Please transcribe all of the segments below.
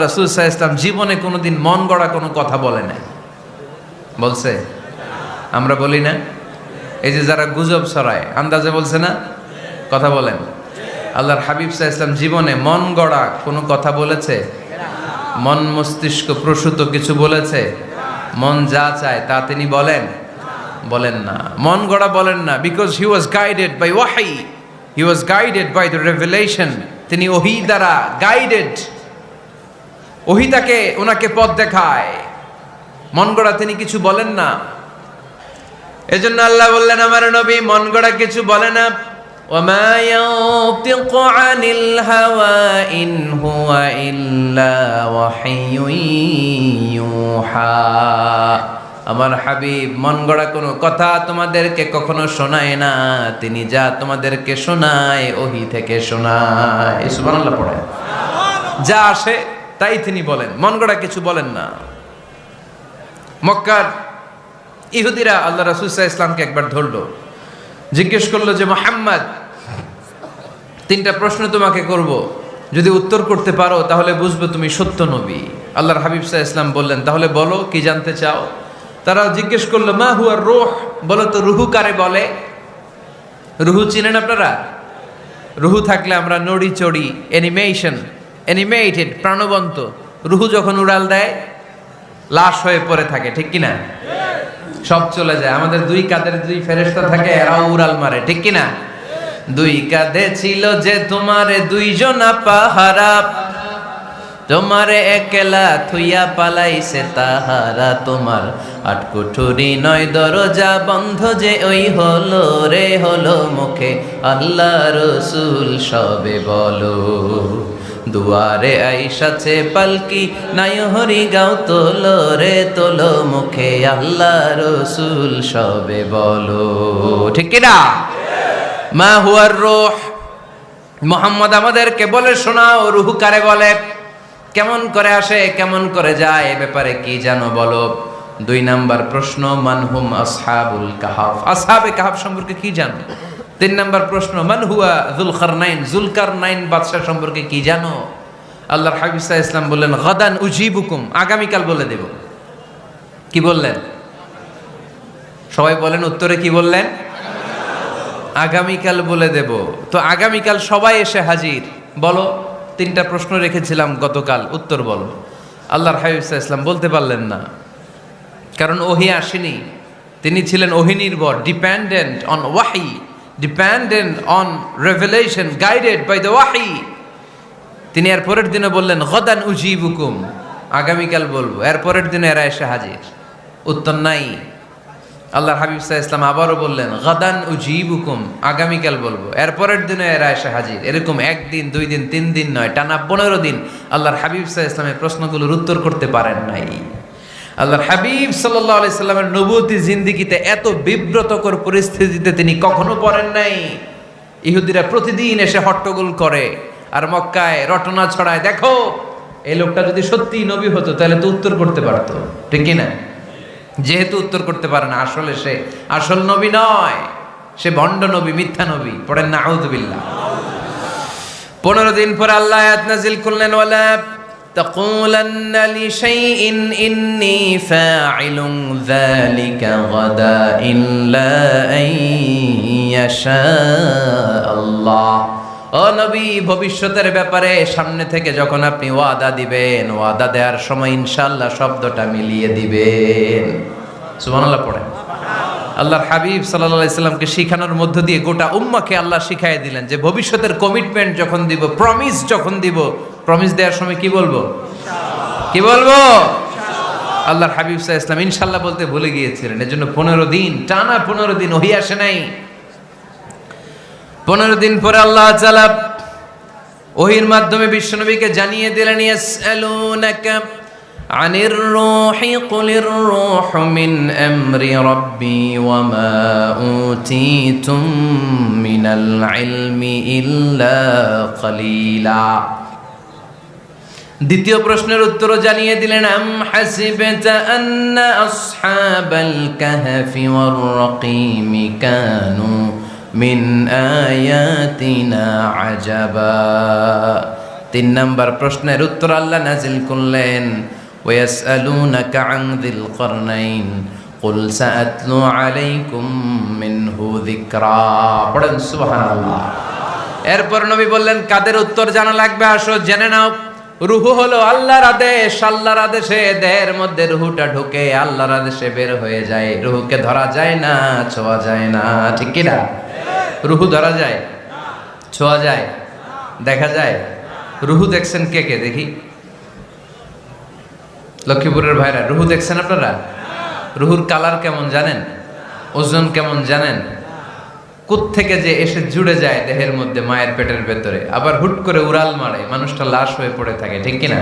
রাসুল সাহা ইসলাম জীবনে কোনোদিন মন গড়া কোনো কথা বলে নাই। বলছে? আমরা বলি না? এই যে যারা গুজব ছড়ায়, আন্দাজে বলছে না? কথা বলেন। আল্লাহর হাবিব সাহা ইসলাম জীবনে মন গড়া কোনো কথা বলেছে? মন মস্তিষ্ক প্রসূত কিছু বলেছে? মন যা চায় তা তিনি বলেন? বলেন না। মন গড়া বলেন না because he was guided by ওয়াহাই he was guided by the revelation তিনি ওহি দ্বারা গাইডেড ওহি তাকে ওনাকে পথ দেখায় মন গড়া তিনি কিছু বলেন না এজন্য আল্লাহ বললেন আমার নবী মন গড়া কিছু বলে না وما ينطق عن الهوى إن هو إلا وحي يوحى আমার হাবিব মন গড়া কোনো কথা তোমাদেরকে কখনো শোনায় না তিনি যা তোমাদেরকে শোনায় ওহি থেকে শোনায় সুবহানাল্লাহ পড়ে যা আসে তাই তিনি বলেন মন গড়া কিছু বলেন না। মক্কার ইহুদিরা আল্লাহ রাসুলসাহ ইসলামকে একবার ধরলো, জিজ্ঞেস করল যে, মোহাম্মদ, তিনটা প্রশ্ন তোমাকে করব। যদি উত্তর করতে পারো, তাহলে বুঝবে তুমি সত্য নবী। আল্লাহর হাবিব সাহ ইসলাম বললেন, তাহলে বলো, কি জানতে চাও? তারা জিজ্ঞেস করল, মা হুয়ার রোহ? বলো তো, রুহু কারে বলে? রুহু চিনেন আপনারা? রুহু থাকলে আমরা নড়ি চড়ি অ্যানিমেশন অ্যানিমেটেড প্রাণবন্ত। রুহু যখন উড়াল দেয়, লাশ হয়ে পড়ে থাকে, ঠিক কিনা? সব চলে যায়। আমাদের দুই কাঁধের দুই ফেরেস্তা থাকে, এরাও উড়াল মারে, ঠিক কিনা? দুই কাঁধে ছিল যে তোমারে দুইজনা পাহারা তোমারে একলা থুইয়া পালাইছে তাহারা। তোমার আটকুঠুরি নয় দরজা বন্ধ যে ওই হলো রে, হলো মুখে। আল্লাহ রসুল সবে বলো। দুয়ারে আইসাছে পালকি, নাই হরি গাও তোলো রে, তোলো মুখে আল্লাহ রসুল, সবে বলো। ঠিক কিনা? মা হুয়ার রোহ। মোহাম্মদ আমাদেরকে বলে শোনাও, রুহু কারে বলে? কেমন করে আসে, কেমন করে যায়, এ ব্যাপারে কি জানো বলো? দুই নাম্বার প্রশ্ন, মানহুম আসহাবুল কাহাফ। আসহাবে কাহাফ সম্পর্কে কি জানো? তিন নম্বর প্রশ্ন, মান হুয়া জুলকার নাইন জুলকার নাইন বাদশাহ সম্পর্কে কি জানো? আল্লাহর হাবিসা ইসলাম বললেন, গদান উজিবুকুম। আগামীকাল বলে দেব। কি বললেন? সবাই বলেন, উত্তরে কি বললেন? আগামীকাল বলে দেব। তো আগামীকাল সবাই এসে হাজির। বলো, তিনটা প্রশ্ন রেখেছিলাম গতকাল, উত্তর বলো। আল্লাহর হাবিবসা ইসলাম বলতে পারলেন না। কারণ ওহি আসেনি। তিনি ছিলেন ওহি নির্ভর ডিপেন্ডেন্ট অন ওয়াহি dependent on revelation guided by the ওয়াহি তিনি এর পরের দিনে বললেন, গদান উজিবুকুম। আগামীকাল বলব। এর পরের দিনে এরা এসে হাজির। উত্তর নাই। আল্লাহর হাবিব সাহা ইসলাম আবারও বললেন, গাদান উজিবুকুম। আগামীকাল বলব। এরপরের দিনে এরা এসে হাজির। এরকম একদিন, দুই দিন, তিন দিন নয়, টানা পনেরো দিন আল্লাহর হাবিব সাহা ইসলামের প্রশ্নগুলোর উত্তর করতে পারেন নাই। আল্লাহর হাবিব সাল্লাহ আলি সাল্লামের নবতী জিন্দিগিতে এত বিব্রতকর পরিস্থিতিতে তিনি কখনো পড়েন নাই। ইহুদিরা প্রতিদিন এসে হট্টগোল করে আর মক্কায় রটনা ছড়ায়। দেখো, এই লোকটা যদি সত্যি নবী হতো, তাহলে তো উত্তর করতে পারতো। ঠিক না? যেহেতু উত্তর করতে পারে না, আসলে সে আসল নবী নয়। সে ভণ্ড নবী, মিথ্যা নবী। পড়েন না আউদুবিল্লাহ পনেরো দিন পর আল্লাহ নাজিল করলেন, ওয়ালা تقولن لشيء إني فاعل ذلك غدا إلا أن يشاء الله ও নবী ভবিষ্যতের ব্যাপারে সামনে থেকে যখন আপনি ওয়াদা দিবেন ওয়াদা দেওয়ার সময় ইনশাল্লাহ শব্দটা মিলিয়ে দিবেন সুবহানাল্লাহ পড়েন আল্লাহর হাবিব সাল্লাল্লাহু আলাইহি সাল্লামকে শিখানোর মধ্য দিয়ে গোটা উম্মাকে আল্লাহ শিখাই দিলেন যে ভবিষ্যতের কমিটমেন্ট যখন দিব প্রমিস যখন দিব প্রমিস দেওয়ার সময় কি বলব? কি বলব? আল্লাহর হাবিব সাহা ইসলাম ইনশাল্লাহ বলতে ভুলে গিয়েছিলেন। এজন্য পনেরো দিন, টানা পনেরো দিন ওহি আসে নাই। পনেরো দিন পরে আল্লাহ তাআলা ওহির মাধ্যমে বিশ্বনবীকে জানিয়ে দিলেন, ইয়াসআলুনাকা আনির রূহি, কুলির রূহু মিন আমরি রাব্বি ওয়া মা উতিতুম মিনাল ইলমি ইল্লা কলিলা। দ্বিতীয় প্রশ্নের উত্তরও জানিয়ে দিলেন আম হাসিবতা আন্না আসহাবাল কাহফি ওয়ার রাকিমি কানু মিন আয়াতিনা আজাবা তিন নাম্বার প্রশ্নের উত্তর আল্লাহ নাজিল করলেন ويسألونك عن ذي القرنين قل سأتلو عليكم منه ذكرا পড়েন সুবহানাল্লাহ এরপর নবী বললেন কাদের উত্তর জানা লাগবে আসো জেনে নাও রুহু হলো আল্লাহর আদেশ, আল্লাহর আদেশে দেহের মধ্যে রুহুটা ঢুকে আল্লাহর আদেশে বের হয়ে যায়। রুহুকে ধরা যায় না, ছোঁয়া যায় না, ঠিক কি না? রুহু ধরা যায়, ছোঁয়া যায়, দেখা যায়। রুহু দেখছেন কে কে? দেখি। লক্ষ্মীপুরের ভাইরা, রুহু দেখছেন আপনারা? রুহুর কালার কেমন জানেন? ওজন কেমন জানেন? থেকে যে এসে জুড়ে যায় দেহের মধ্যে মায়ের পেটের ভেতরে, আবার হুট করে উড়াল মারে, মানুষটা লাশ হয়ে পড়ে থাকে, ঠিক কিনা?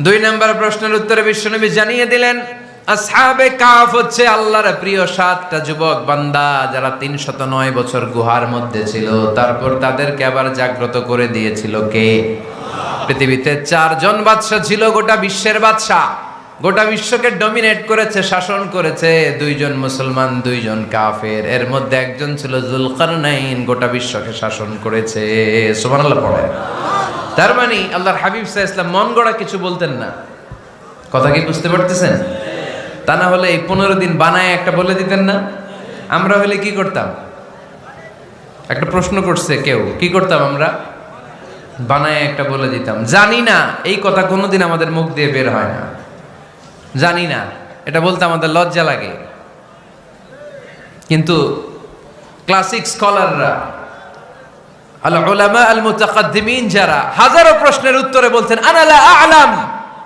দুই নাম্বার প্রশ্নের উত্তরে বিশ্বনবী জানিয়ে দিলেন, আসহাবে কাফ হচ্ছে আল্লাহর প্রিয় সাতটা যুবক বান্দা যারা তিনশত নয় বছর গুহার মধ্যে ছিল। তারপর তাদেরকে আবার জাগ্রত করে দিয়েছিল কে? পৃথিবীতে চারজন বাদশা ছিল, গোটা বিশ্বের বাদশা গোটা বিশ্বকে ডমিনেট করেছে, শাসন করেছে, দুইজন মুসলমান, দুইজন কাফের। এর মধ্যে একজন ছিল জুলকারনাইন, গোটা বিশ্বকে শাসন করেছে। পড়ে তার মানে আল্লাহর হাবিব সাহ ইসলাম মন গড়া কিছু বলতেন না। কথা কি বুঝতে পারতেছেন? তা না হলে এই পনেরো দিন বানায় একটা বলে দিতেন না। আমরা হলে কি করতাম? একটা প্রশ্ন করছে কেউ, কি করতাম আমরা? বানায় একটা বলে দিতাম। জানি না, এই কথা কোনোদিন আমাদের মুখ দিয়ে বের হয় না। জানি না। এটা বলতে আমাদের লজ্জা লাগে। কিন্তু ক্লাসিক স্কলাররা আল উলামা আল মুতাকাদ্দিমিন যারা, হাজারো প্রশ্নের উত্তরে বলতেন, আনা লা আ'লাম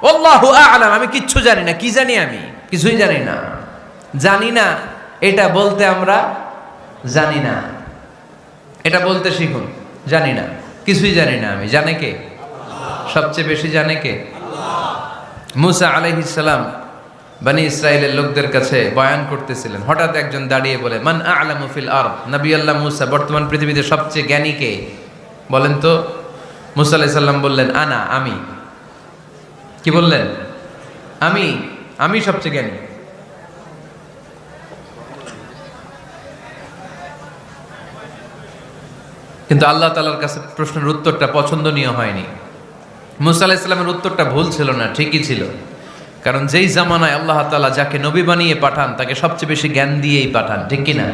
আল্লাহু আ'লাম। আমি কিচ্ছু জানি না। কি জানি আমি? কিছুই জানি না। জানি না, এটা বলতে আমরা জানি না। এটা বলতে শিখুন। জানি না। কিছুই জানি না আমি। জানে কে? সবচেয়ে বেশি জানে কে? মুসা আলাইহিস সালাম বানি ইসরায়েলের লোকদের কাছে বয়ান করতেছিলেন। হঠাৎ একজন দাঁড়িয়ে বলে, মান আলামু ফিল আর নবী আল্লাহ মুসা বর্তমান পৃথিবীতে সবচেয়ে জ্ঞানী কে? বলেন তো। মুসা আলাইহিস সাল্লাম বললেন, আনা, আমি। কি বললেন? আমি আমি সবচেয়ে জ্ঞানী। কিন্তু আল্লাহ তালার কাছে প্রশ্নের উত্তরটা পছন্দনীয় হয়নি। মুসা ইসলামের উত্তরটা ভুল ছিল না, ঠিকই ছিল। কারণ যেই জামানায় আল্লাহ তালা যাকে নবী বানিয়ে পাঠান, তাকে সবচেয়ে বেশি জ্ঞান দিয়েই পাঠান, ঠিক কিনা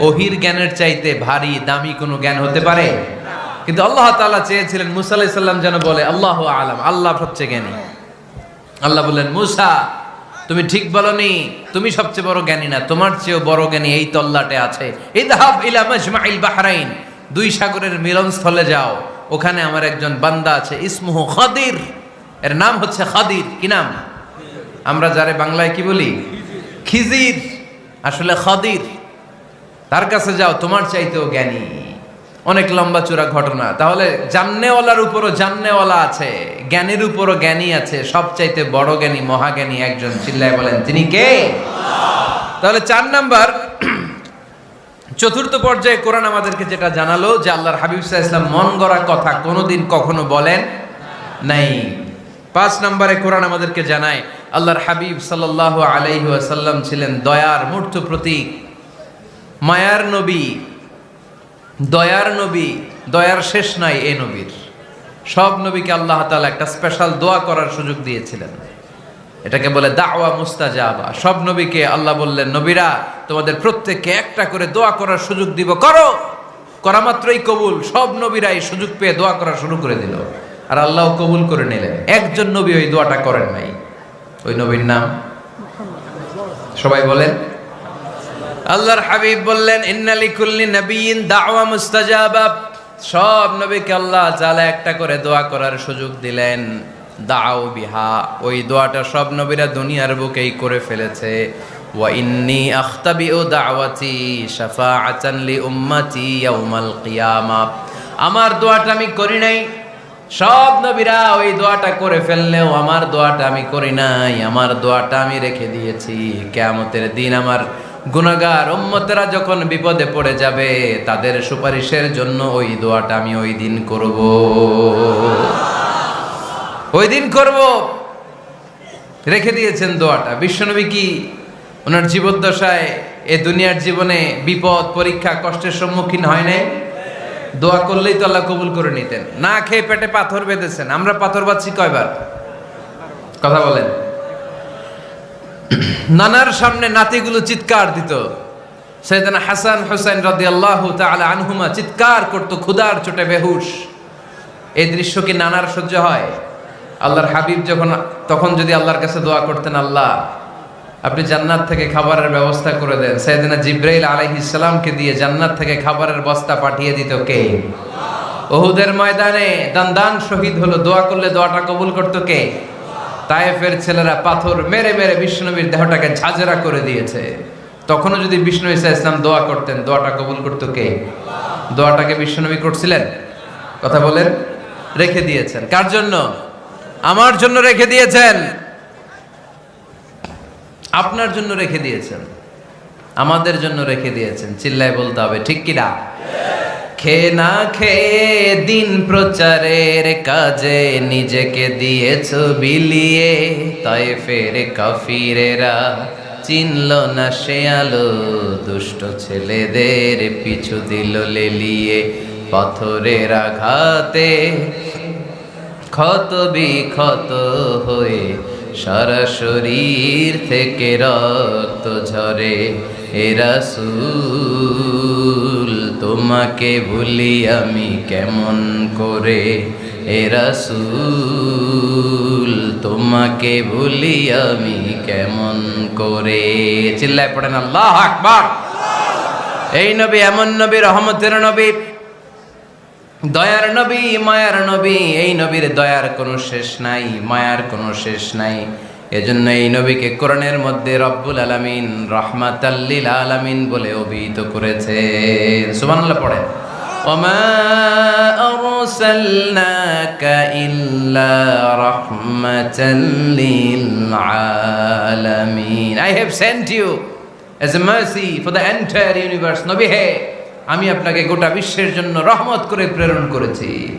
ওহির জ্ঞানের চাইতে ভারী, দামি কোনো জ্ঞান হতে পারে? কিন্তু আল্লাহ তালা চেয়েছিলেন মুসা আলাহ ইসলাম যেন বলে, আল্লাহ আলাম, আল্লাহ সবচেয়ে জ্ঞানী। আল্লাহ বললেন, মুসা, তুমি ঠিক বলনি, তুমি সবচেয়ে বড় জ্ঞানী না, তোমার চেয়েও বড় জ্ঞানী এই তল্লাটে আছে। ইদহাব ইলা মাজমাইল বাহরাইন, দুই সাগরের মিলনস্থলে যাও। ওখানে আমার একজন বান্দা আছে, ইসমুহ খাদির। এর নাম হচ্ছে খাদির। কি নাম? আমরা যারে বাংলায় কি বলি? খিজির। আসলে খাদির। তার কাছে যাও, তোমার চাইতেও জ্ঞানী। অনেক লম্বা চূড়া ঘটনা। তাহলে জান্নেওয়ালার উপরও জান্নেওয়ালা আছে, জ্ঞানের উপরও জ্ঞানী আছে সবচাইতে বড় জ্ঞানী, মহাজ্ঞানী একজন, চিল্লায় বলেন, তিনি কে? তাহলে চার নাম্বার চতুর্থ পর্যায়ে কোরআন আমাদেরকে যেটা জানালো যে আল্লাহর হাবিব সাহা ইসলাম মন গড়া কথা কোনোদিন কখনো বলেন নাই। পাঁচ নম্বরে কোরআন আমাদেরকে জানায়, আল্লাহর হাবিব সাল্লাহ আলাইহি ছিলেন দয়ার মূর্ত প্রতীক, মায়ার নবী, দয়ার নবী, দয়ার শেষ নাই এ নবীর। সব নবীকে আল্লাহ তালা একটা স্পেশাল দোয়া করার সুযোগ দিয়েছিলেন। এটাকে বলে দাওয়া মুস্তাজাবা। সব নবীকে আল্লাহ বললেন, নবীরা, তোমাদের প্রত্যেককে একটা করে দোয়া করার সুযোগ দিব, করো। করা মাত্রই কবুল। সব নবীরা এই সুযোগ পেয়ে দোয়া করা শুরু করে দিল। আর আল্লাহ কবুল করে নিলেন। একজন নবী ওই দোয়াটা করেন নাই। ওই নবীর নাম? সবাই বলেন। আল্লাহর হাবিব বললেন ইন্নালি কুল্লি নবীন দাওয়া মুস্তাজাবা। সব নবীকে আল্লাহ তাআলা একটা করে দোয়া করার সুযোগ দিলেন। দাও বিহা, ওই দোয়াটা সব নবীরা দুনিয়ার বুকেই করে ফেলেছে। ওয়া ইন্নি আখতাবিউ দাওয়াতি শাফাআতান লি উম্মতি ইয়াউমাল কিয়ামা। আমার দোয়াটা আমি করি নাই। সব নবীরা ওই দোয়াটা করে ফেললেও আমার দোয়াটা আমি করি নাই। আমার দোয়াটা আমি রেখে দিয়েছি। কেয়ামতের দিন আমার গুনাগার উম্মতেরা যখন বিপদে পড়ে যাবে, তাদের সুপারিশের জন্য ওই দোয়াটা আমি ওই দিন করব। ওই দিন করব। রেখে দিয়েছেন দোয়াটা। বিশ্বনবী কি ওনার জীবদ্দশায় এ দুনিয়ার জীবনে বিপদ, পরীক্ষা, কষ্টের সম্মুখীন হয় নাই? দোয়া করলেই তো আল্লাহ কবুল করে নিতেন। না খেয়ে পেটে পাথর বেঁধেছেন। আমরা পাথর বাচ্ছি কয়বার? কথা বলেন। নানার সামনে নাতিগুলো চিৎকার দিত। সৈয়দানা হাসান হোসেন রাদি আল্লাহ আনহুমা চিৎকার করতো। ক্ষুদার চোটে বেহুশ। এই দৃশ্য কি নানার সহ্য হয়? আল্লাহর হাবিব যখন, তখন যদি আল্লাহর কাছে দোয়া করতেন, আল্লাহ, আপনি জান্নাত থেকে খাবারের ব্যবস্থা করে দেন। সৈয়দিনা জিব্রাইল আলাইহিসসালামকে দিয়ে জান্নাত থেকে খাবারের বস্তা পাঠিয়ে দিত কে? ওহুদের ময়দানে দান দান শহীদ হলো, দোয়া করলে দোয়াটা কবুল করতো কে? তায়েফের ছেলেরা পাথর মেরে মেরে বিষ্ণুনবীর দেহটাকে ঝাঁঝরা করে দিয়েছে। তখনও যদি বিষ্ণু ইসা ইসলাম দোয়া করতেন, দোয়াটা কবুল করতো কে? দোয়াটাকে বিষ্ণুনবী করছিলেন? কথা বলেন, রেখে দিয়েছেন। কার জন্য? আমার জন্য রেখে দিয়েছেন। আপনার জন্য রেখে দিয়েছেন। আমাদের জন্য রেখে দিয়েছেন। চিল্লায় বলতে হবে, ঠিক কিনা খেয়ে না খেয়ে দিন প্রচারের কাজে নিজেকে দিয়েছ বিলিয়ে তাই ফের কাফিরেরা চিনল না সে আলো, দুষ্ট ছেলেদের পিছু দিল লেলিয়ে, পাথরের আঘাতে ক্ষত বিক্ষত হয়ে সারা শরীর থেকে রক্ত ঝরে। এরাসুল তোমাকে ভুলি আমি কেমন করে? এরাসুল তোমাকে ভুলি আমি কেমন করে? চিল্লায় পড়েন, আল্লাহ আকবার। এই নবী এমন নবী, রহমতের নবী দয়ার নবী, মায়ার নবী, এই নবীর দয়ার কোনো শেষ নাই, মায়ার কোনো শেষ নাই। এজন্য এই নবীকে কোরআনের মধ্যে রব্বুল আলামিন রহমাতাল্লিল আলামিন বলে অভিহিত করেছে। সুবহানাল্লাহ পড়েন। ওমা আরসালনাকা ইল্লা রাহমাতাল লিল আলামিন। I have sent you as a mercy for the entire universe নবী হে আমি আপনাকে গোটা বিশ্বের জন্য রহমত করে প্রেরণ করেছি।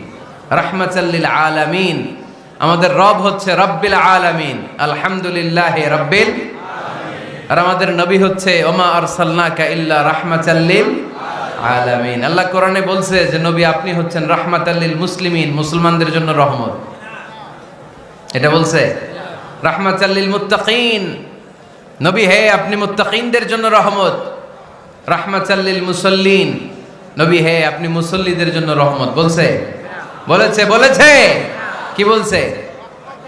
রাহমাতাল্লিল আলামিন। আমাদের রব হচ্ছে রব্বিল আলামিন। আলহামদুলিল্লাহ রব্বিল আর আমাদের নবী হচ্ছে, ওমা আরসালনাকা ইল্লা রাহমাতাল্লিল আলামিন। আল্লাহ কোরআনে বলছে যে, নবী আপনি হচ্ছেন রাহমাতাল্লিল মুসলিমিন, মুসলমানদের জন্য রহমত। এটা বলছে রাহমাতাল্লিল মুত্তাকিন। নবী, হে, আপনি মুত্তাকিনদের জন্য রহমত। রাহমাতাল্লিল মুসল্লিন। নবী, হে, আপনি মুসল্লিদের জন্য রহমত বলছে? বলেছে বলেছে। কি বলছে?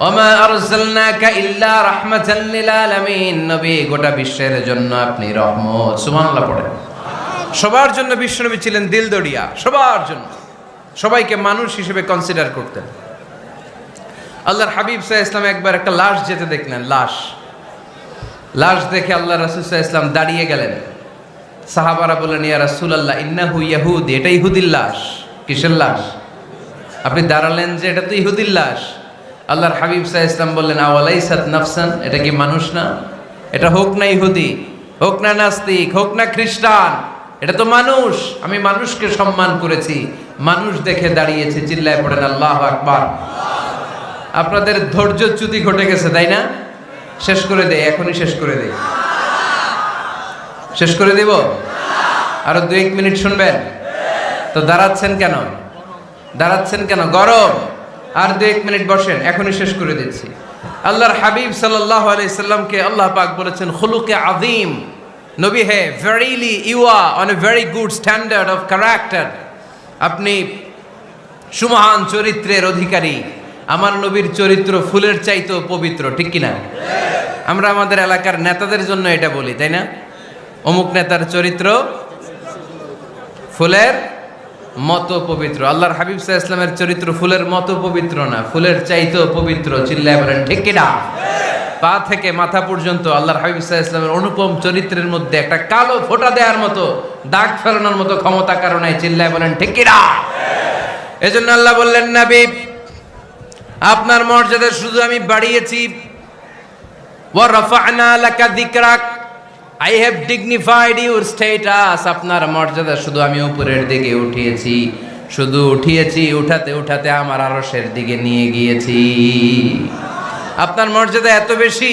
ওমা আরসালনাকা ইল্লা রাহমাতাল লিল আলামিন। নবী, গোটা বিশ্বের জন্য আপনি রহমত। সুবহানাল্লাহ পড়েন। সবার জন্য বিশ্বনবী ছিলেন দিলদড়িয়া সবার জন্য। সবাইকে মানুষ হিসেবে কনসিডার করতেন। আল্লাহর হাবিব সাহা ইসলাম একবার একটা লাশ যেতে দেখলেন, লাশ। লাশ দেখে আল্লাহ রাসুল সাহা ইসলাম দাঁড়িয়ে গেলেন। সাহাবারা বললেন, ইয়া রাসুল আল্লাহ ইন্নাহু ইয়াহুদ। এটা ইহুদির লাশ। কিসের লাশ? আপনি দাঁড়ালেন যে এটা তো ইহুদির লাশ। আল্লাহর হাবিব সাহা ইসলাম বললেন আওয়ালাই সাত নাফসান? এটা কি মানুষ না? এটা হোক না ইহুদি, হোক না নাস্তিক, হোক না খ্রিস্টান, এটা তো মানুষ। আমি মানুষকে সম্মান করেছি। মানুষ দেখে দাঁড়িয়েছে, চিল্লায় পড়েন, আল্লাহ আকবার। আপনাদের ধৈর্যচ্যুতি ঘটে গেছে, তাই না? শেষ করে দেয় এখনই শেষ করে দেয় শেষ করে দেব? আরও দু এক মিনিট শুনবেন? তো দাঁড়াচ্ছেন কেন? দাঁড়াচ্ছেন কেন? গরম! আর দু এক মিনিট বসেন, এখনই শেষ করে দিচ্ছি। আল্লাহর হাবিব সাল্লাহ আলাইসাল্লামকে আল্লাহ পাক বলেছেন, খুলুকে আদিম নবী হে verily you are on a very good standard of character আপনি সুমহান চরিত্রের অধিকারী। আমার নবীর চরিত্র ফুলের চাইতেও পবিত্র, ঠিক কিনা? আমরা আমাদের এলাকার নেতাদের জন্য এটা বলি, তাই না? অমুক নেতার চরিত্র ফুলের মতো পবিত্র। আল্লাহর হাবিব সাহা ইসলামের চরিত্র ফুলের মতো পবিত্র না, ফুলের চাইতেও পবিত্র, চিল্লায় বলেন কিনা? পা থেকে মাথা পর্যন্ত আল্লাহর হাবিব সাহা ইসলামের অনুপম চরিত্রের মধ্যে একটা কালো ফোঁটা দেওয়ার মতো, দাগ ফেরানোর মতো ক্ষমতা কারণে চিল্লায় বলেন, ঠিক কিনা? এজন্য আল্লাহ বললেন, নবী, আপনার মর্যাদা শুধু আমি বাড়িয়েছি। ওয়া রাফা'না লাকা যিকরাক। I have dignified your status আপনার মর্যাদা শুধু আমি উপরের দিকে উঠিয়েছি। শুধু উঠিয়েছি, উঠাতে উঠাতে আমার আরশের দিকে নিয়ে গিয়েছি। আপনার মর্যাদা এত বেশি,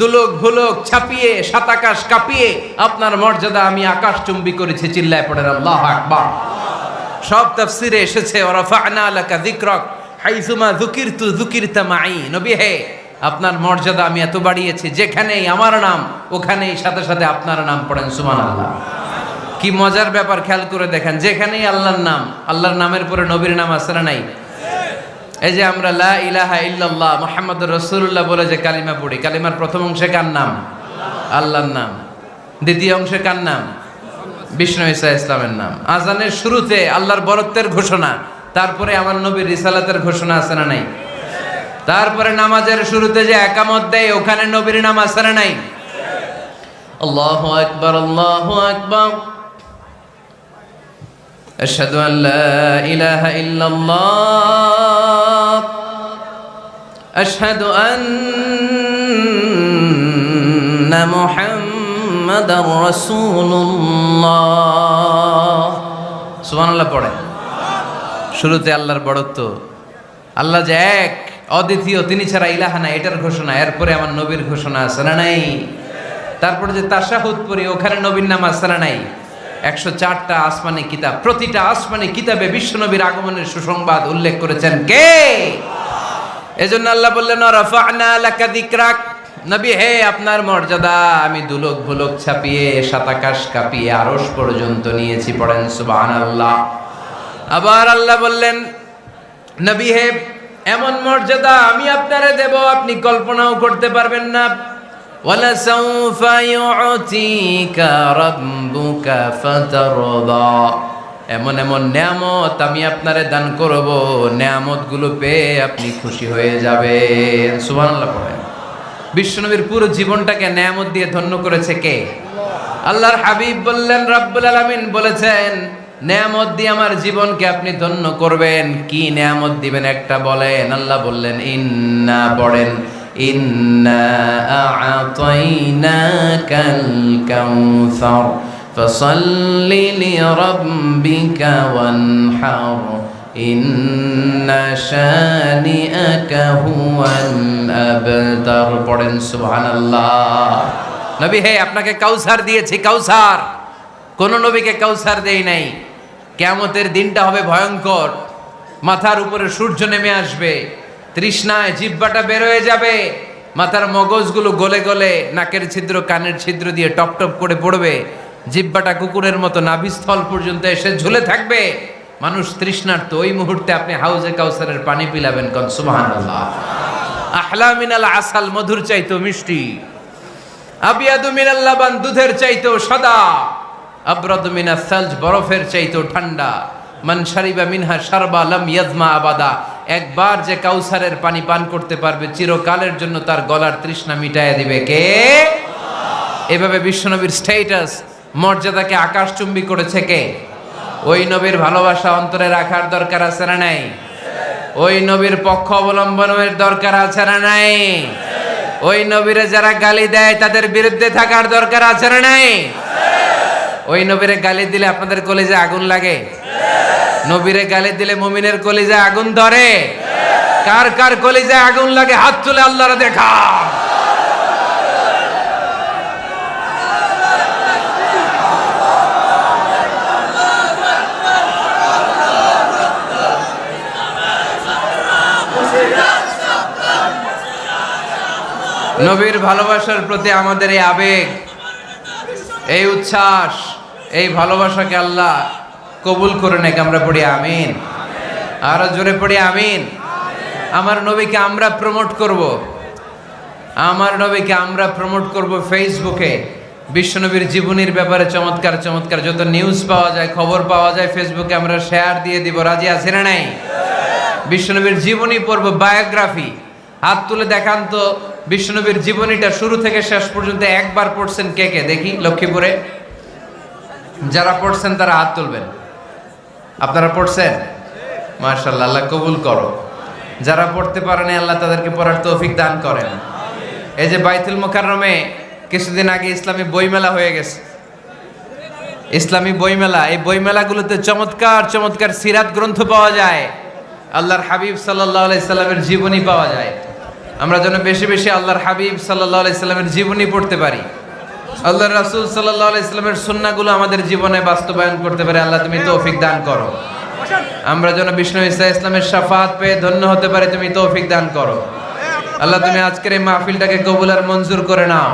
দুলোক ভুলোক ছাপিয়ে, সাত আকাশ কাঁপিয়ে, আপনার মর্যাদা আমি আকাশ চুম্বি করেছি, চিল্লায় পড়েন, আল্লাহ আকবার। সব তাফসিরে এসেছে ওরাফা'না লাকা যিকরাক, হাইসুমা যুকিরতু যুকিরতা মাই নবী হে আপনার মর্যাদা আমি এত বাড়িয়েছি, যেখানেই আমার নাম, ওখানেই সাথে সাথে আপনার নাম পড়েন সুমান আল্লাহ কি মজার ব্যাপার, খেয়াল করে দেখেন, যেখানেই আল্লাহর নাম, আল্লাহর নামের পরে নবীর নাম আছে না নাই? এই যে আমরা লা ইলাহা ইল্লাল্লাহ মুহাম্মাদুর রাসূলুল্লাহ বলে যে কালিমা পড়ি, কালিমার প্রথম অংশে কার নাম? আল্লাহর নাম। দ্বিতীয় অংশে কার নাম? বিষ্ণু ইসা ইসলামের নাম। আজানের শুরুতে আল্লাহর বরত্বের ঘোষণা, তারপরে আমার নবীর রিসালাতের ঘোষণা আছে না নাই? তারপরে নামাজের শুরুতে যে একামত দেয় ওখানে নবীর নাম আছে না নাই আল্লাহু আকবার আল্লাহু আকবার أشهد أن لا إله إلا الله أشهد أن محمدا رسول الله سبحان الله পড়ে শুরুতে আল্লাহর বড়ত্ব আল্লাহ যে এক অদ্বিতীয়, তিনি ছাড়া ইলাহা নাই, এটার ঘোষণা, এরপরে আমার নবীর ঘোষণা আছে না নাই? তারপরে যে তাশাহুদ পড়ি, ওখানে নবীর নাম আছে না নাই? একশো চারটা আসমানি কিতাব, প্রতিটা আসমানি কিতাবে বিশ্বনবীর আগমনের সুসংবাদ উল্লেখ করেছেন কে? এজন্য আল্লাহ বললেন যিকরাক। নবী, হে আপনার মর্যাদা, আমি দুলক ভুলক ছাপিয়ে, সাতাকাশ কাঁপিয়ে, আরশ পর্যন্ত নিয়েছি। পড়েন সুবহানাল্লাহ। আবার আল্লাহ বললেন, নবী, হে এমন মর্যাদা আমি আপনারে দেব আপনি কল্পনাও করতে পারবেন না ولسوف يعطيك ربك فترضى এমন এমন নিয়ামত আমি আপনারে দান করব নিয়ামত গুলো পেয়ে আপনি খুশি হয়ে যাবেন সুবহানাল্লাহ পড়েন বিশ্বনবীর পুরো জীবনটাকে নিয়ামত দিয়ে ধন্য করেছে কে আল্লাহর হাবিব বললেন রব্বুল আলামিন বলেছেন নিয়ামত দিয়ে আমার জীবনকে আপনি ধন্য করবেন। কি নেয়ামত দিবেন একটা বলেন? আল্লাহ বললেন, ইন্না পড়েন ইন্না পড়েন নবী, হে, আপনাকে কাউসার দিয়েছি, কাউসার। কোন নবীকে কাউসার দেই নাই। কেয়ামতের দিনটা হবে ভয়ঙ্কর। মাথার উপরে সূর্য নেমে আসবে। তৃষ্ণায় জিব্বাটা বের হয়ে যাবে। মাথার মগজগুলো গলে গলে নাকের ছিদ্র, কানের ছিদ্র দিয়ে টপ টপ করে পড়বে। জিব্বাটা কুকুরের মতো নাভিস্থল পর্যন্ত এসে ঝুলে থাকবে। মানুষ তৃষ্ণার্ত, ওই মুহূর্তে আপনি হাউজে কাউসারের পানি পিলাবেন কন, সুবহানাল্লাহ। আহলা মিনাল আসাল, মধুর চাইতো মিষ্টি। আবিয়াদু মিনাল লাবান, দুধের চাইতো সাদা। আবরাদু মিনাস সালজ বরফের চাইতো ঠান্ডা। মান শারিবা মিনহা সারবা লাম ইয়াজমা আবাদা। একবার যে কাউসারের পানি পান করতে পারবে, চিরকালের জন্য তার গলার তৃষ্ণা মিটাইয়া দিবে। কে? এভাবে বিশ্বনবীর স্টেটাস মর্যাদাকে আকাশচুম্বী করেছে কে? ওই নবীর ভালোবাসা অন্তরে রাখার দরকার আছে না নাই? ওই নবীর পক্ষ অবলম্বনের দরকার আছে না নাই? ওই নবীরে যারা গালি দেয়, তাদের বিরুদ্ধে থাকার দরকার আছে না নাই? ওই নবীরে গালি দিলে আপনাদের কলেজে আগুন লাগে? নবীরে গালি দিলে মুমিনের কলিজায় আগুন ধরে? কার কার কলিজায় আগুন লাগে? হাত তুলে আল্লাহরে দেখা। নবীর ভালোবাসার প্রতি আমাদের এই আবেগ, এই উচ্ছ্বাস এই ভালোবাসাকে আল্লাহ কবুল করে নাকি, আমরা পড়ি আমিন। আরও জোরে পড়ি আমিন। আমার নবীকে আমরা প্রমোট করব। আমার নবীকে আমরা প্রমোট করব ফেসবুকে বিশ্বনবীর জীবনীর ব্যাপারে চমৎকার চমৎকার যত নিউজ পাওয়া যায়, খবর পাওয়া যায় ফেসবুকে আমরা শেয়ার দিয়ে দিব। রাজি আছে না নাই? বিশ্বনবীর জীবনী পড়ব বায়োগ্রাফি হাত তুলে দেখান তো, বিশ্বনবীর জীবনীটা শুরু থেকে শেষ পর্যন্ত একবার পড়ছেন কে কে? দেখি, লক্ষ্মীপুরে। যারা পড়ছেন তারা হাত তুলবেন। আপনারা পড়ছেন? মার্শাল্লাহ আল্লাহ কবুল করো। যারা পড়তে পারেন, আল্লাহ তাদেরকে পড়ার তৌফিক দান করেন। এই যে বাইতুল মোকাররমে কিছুদিন আগে ইসলামী বইমেলা হয়ে গেছে। ইসলামী বইমেলা, এই বইমেলাগুলোতে চমৎকার চমৎকার সিরাত গ্রন্থ পাওয়া যায়। আল্লাহর হাবিব সাল্লাহ আলাইসাল্লামের জীবনী পাওয়া যায়। আমরা যেন বেশি বেশি আল্লাহর হাবিব সাল্লাহ আলাইসাল্লামের জীবনী পড়তে পারি। আল্লাহ রাসুল সাল্লাহ ইসলামের সুন্নাগুলো আমাদের জীবনে বাস্তবায়ন করতে পারে। আল্লাহ তুমি তৌফিক দান করো। আমরা যেন বিষ্ণু ইসা ইসলামের সাফাত পেয়ে ধন্য হতে পারে, তুমি তৌফিক দান করো। আল্লাহ তুমি আজকের এই মাহফিলটাকে কবুল আর মঞ্জুর করে নাও।